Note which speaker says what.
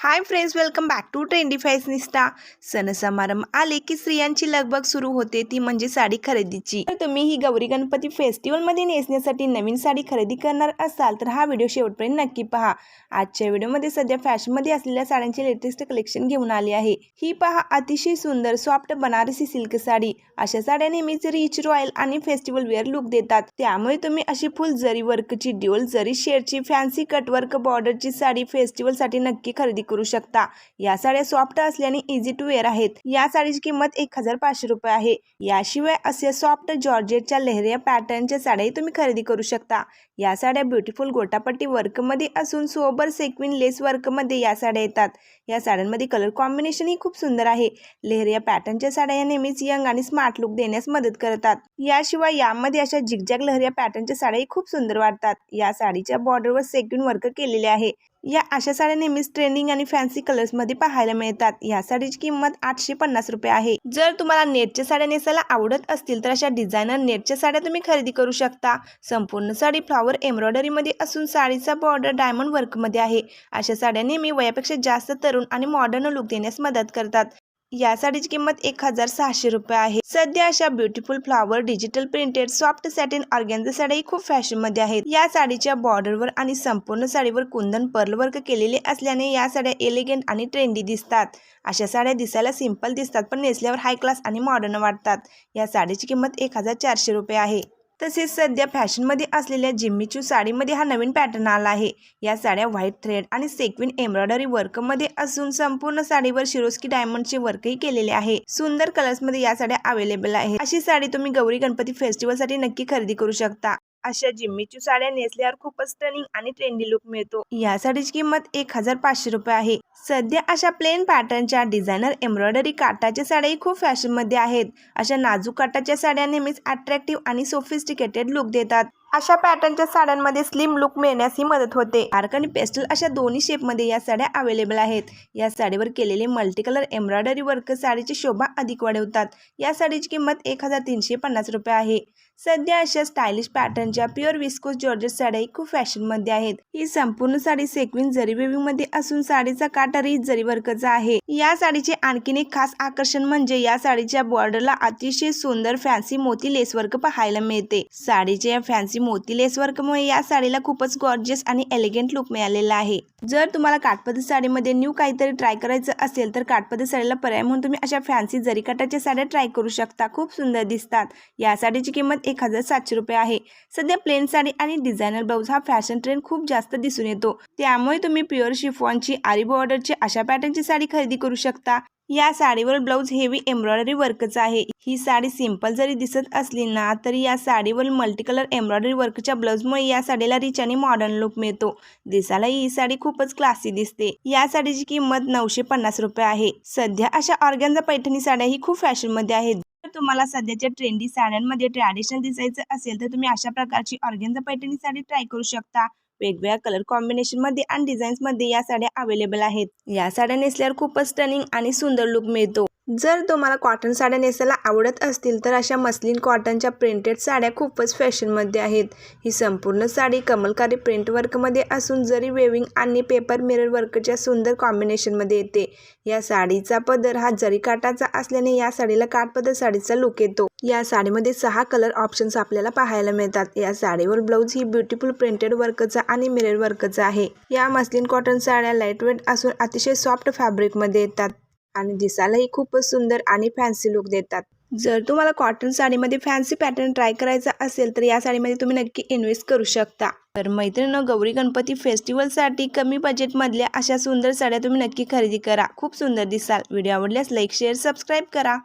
Speaker 1: Hi friends welcome back to trendy fashionista सण समारंभ आले की स्त्रियांची लगबग सुरू होते ती म्हणजे साडी खरेदीची. तर तुम्ही ही गौरी गणपती फेस्टिवलमध्ये नेसण्यासाठी नवीन साडी खरेदी करणार असाल तर हा व्हिडिओ शेवटपर्यंत नक्की पहा. आजच्या व्हिडिओमध्ये सध्या फॅशनमध्ये असलेल्या साड्यांचे लेटेस्ट कलेक्शन घेऊन आली आहे. ही पहा अतिशय सुंदर सॉफ्ट बनारसी सिल्क साडी. अशा साड्या नेहमीच रिच रॉयल आणि फेस्टिवल वेअर लुक देतात. त्यामुळे तुम्ही अशी फुल जरी वर्कची ड्युअल जरी शेडची फॅन्सी कटवर्क बॉर्डरची साडी फेस्टिवलसाठी नक्की खरेदी करू शकता. या साड्या सॉफ्ट असल्याने इझी टू वेअर आहेत. या साडीची किंमत एक हजार पाचशे रुपये आहे. याशिवाय असे सॉफ्ट जॉर्जेटच्या लेहरिया पॅटर्नच्या साड्याही तुम्ही खरेदी करू शकता. या साड्या ब्युटिफुल गोटापट्टी वर्कमध्ये असून सोबर सेक्विन लेस वर्कमध्ये या साड्या येतात. या साड्यांमध्ये कलर कॉम्बिनेशनही खूप सुंदर आहे. लेहरिया पॅटर्नच्या साड्या या नेहमीच यंग आणि स्मार्ट लुक देण्यास मदत करतात. याशिवाय यामध्ये अशा झिगझॅग लहरिया पॅटर्नच्या साड्याही खूप सुंदर वाटतात. या साडीच्या बॉर्डरवर सेक्विन वर्क केलेले आहे. या अशा साड्या नेहमीच ट्रेंडिंग आणि फॅन्सी कलर्समध्ये पाहायला मिळतात. या साडीची किंमत आठशे पन्नास रुपये आहे. जर तुम्हाला नेटच्या साड्या नेसायला आवडत असतील तर अशा डिझायनर नेटच्या साड्या तुम्ही खरेदी करू शकता. संपूर्ण साडी फ्लॉवर एम्ब्रॉयडरीमध्ये असून साडीचा बॉर्डर डायमंड वर्कमध्ये आहे. अशा साड्या नेहमी वयापेक्षा जास्त तरुण आणि मॉडर्न लुक देण्यास मदत करतात. या साडीची किंमत एक हजार सहाशे रुपये आहे. सध्या अशा beautiful flower digital printed soft satin organza साड्याही खूप फॅशनमध्ये आहेत. या साडीच्या बॉर्डरवर आणि संपूर्ण साडीवर कुंदन पर्ल वर्क केलेले असल्याने या साड्या एलिगंट आणि ट्रेंडी दिसतात. अशा साड्या दिसायला सिंपल दिसतात पण नेसल्यावर हाय क्लास आणि मॉडर्न वाटतात. या साडीची किंमत एक हजार चारशे रुपये आहे. तसेच सध्या फॅशनमध्ये असलेल्या जिम्मीचू साडीमध्ये हा नवीन पॅटर्न आला आहे. या साड्या व्हाईट थ्रेड आणि सेक्विन एम्ब्रॉयडरी वर्कमध्ये असून संपूर्ण साडीवर शिरोस्की डायमंडचे वर्कही केलेले आहे. सुंदर कलर्समध्ये या साड्या अवेलेबल आहे अशी साडी तुम्ही गौरी गणपती फेस्टिवलसाठी नक्की खरेदी करू शकता. अशा जिम्मीची साड्या नेसल्यावर खूपच टर्निंग आणि ट्रेंडी लुक मिळतो. या साडीची किंमत एक हजार पाचशे रुपये आहे. सध्या अशा प्लेन पॅटर्नच्या डिझायनर एम्ब्रॉयडरी काटाच्या साड्याही खूप फॅशनमध्ये आहेत. अशा नाजूक काटाच्या साड्या नेहमीच अट्रॅक्टिव्ह आणि सोफिस्टिकेटेड लुक देतात. अशा पॅटर्नच्या साड्यांमध्ये स्लिम लुक मिळण्यास ही मदत होते. आर्क आणि पेस्टल अशा दोन्ही शेपमध्ये या साड्या अवेलेबल आहेत. या साडीवर केलेले मल्टी कलर एम्ब्रॉयडरी वर्क साडीची शोभा अधिक वाढवतात. या साडीची किंमत एक हजार तीनशे पन्नास रुपये आहे. सध्या अशा स्टायलिश पॅटर्नच्या प्युअर विस्कोस जॉर्जेट साड्याही खूप फॅशनमध्ये आहेत. ही संपूर्ण साडी सेक्विन जरी मध्ये असून साडीचा काटारी जरी वर्कचा आहे. या साडीचे आणखीन एक खास आकर्षण म्हणजे या साडीच्या बॉर्डरला अतिशय सुंदर फॅन्सी मोती लेस वर्क पाहायला मिळते. साडीच्या या फॅन्सी मोती लेस वर्कमुळे या साडीला खूपच गॉर्जियस आणि एलिगंट लुक मिळालेला आहे. जर तुम्हाला काठपदर साडीमध्ये न्यू काहीतरी ट्राय करायचं असेल तर काठपदर साडीला पर्याय म्हणून तुम्ही अशा फॅन्सी जरी काटाच्या साड्या ट्राय करू शकता. खूप सुंदर दिसतात. या साडीची किंमत एक हजार सातशे रुपये आहे. सध्या प्लेन साडी आणि डिझायनर ब्लाऊज हा फॅशन ट्रेंड खूप जास्त दिसून येतो. त्यामुळे तुम्ही प्युअर शिफॉनची आरी बॉर्डरची अशा पॅटर्नची साडी खरेदी करू शकता. या साडीवर ब्लाऊज हेवी एम्ब्रॉयडरी वर्कचा आहे. ही साडी सिंपल जरी दिसत असली ना तरी या साडीवर मल्टी कलर एम्ब्रॉयडरी वर्कच्या ब्लाऊजमुळे या साडीला रिच आणि मॉडर्न लुक मिळतो. दिसायला ही साडी खूपच क्लासी दिसते. या साडीची किंमत नऊशे पन्नास रुपये आहे. सध्या अशा ऑर्गॅनचा पैठणी साड्या ही खूप फॅशनमध्ये आहेत. तुम्हाला सध्याच्या ट्रेंडी साड्यांमध्ये ट्रॅडिशनल दिसायचं असेल तर तुम्ही अशा प्रकारची ऑर्गेन्झा पैठणी साडी ट्राय करू शकता. वेगवेगळ्या कलर कॉम्बिनेशनमध्ये आणि डिझाईन्समध्ये या साड्या अवेलेबल आहेत. या साड्या नेसल्यावर खूपच स्टनिंग आणि सुंदर लुक मिळतो. जर तुम्हाला कॉटन साड्या नेसायला आवडत असतील तर अशा मस्लिन कॉटनच्या प्रिंटेड साड्या खूपच फॅशनमध्ये आहेत. ही संपूर्ण साडी कमलकारी प्रिंट वर्कमध्ये असून जरी वेविंग आणि पेपर मिरर वर्कच्या सुंदर कॉम्बिनेशनमध्ये येते. या साडीचा पदर हा जरी काटाचा असल्याने या साडीला काटपदर साडीचा लुक येतो. या साडीमध्ये सहा कलर ऑप्शन्स आपल्याला पाहायला मिळतात. या साडीवर ब्लाऊज ही ब्युटिफुल प्रिंटेड वर्कचा आणि मिरर वर्कचा आहे. या मस्लिन कॉटन साड्या लाईटवेट असून अतिशय सॉफ्ट फॅब्रिकमध्ये येतात. आणि दिसायलाही खूपच सुंदर आणि फॅन्सी लुक देतात. जर तुम्हाला कॉटन साडीमध्ये फॅन्सी पॅटर्न ट्राय करायचा असेल तर या साडीमध्ये तुम्ही नक्की इन्व्हेस्ट करू शकता. तर मैत्रिणी गौरी गणपती फेस्टिवलसाठी कमी बजेटमधल्या अशा सुंदर साड्या तुम्ही नक्की खरेदी करा. खूप सुंदर दिसाल. व्हिडिओ आवडल्यास लाईक शेअर सबस्क्राईब करा.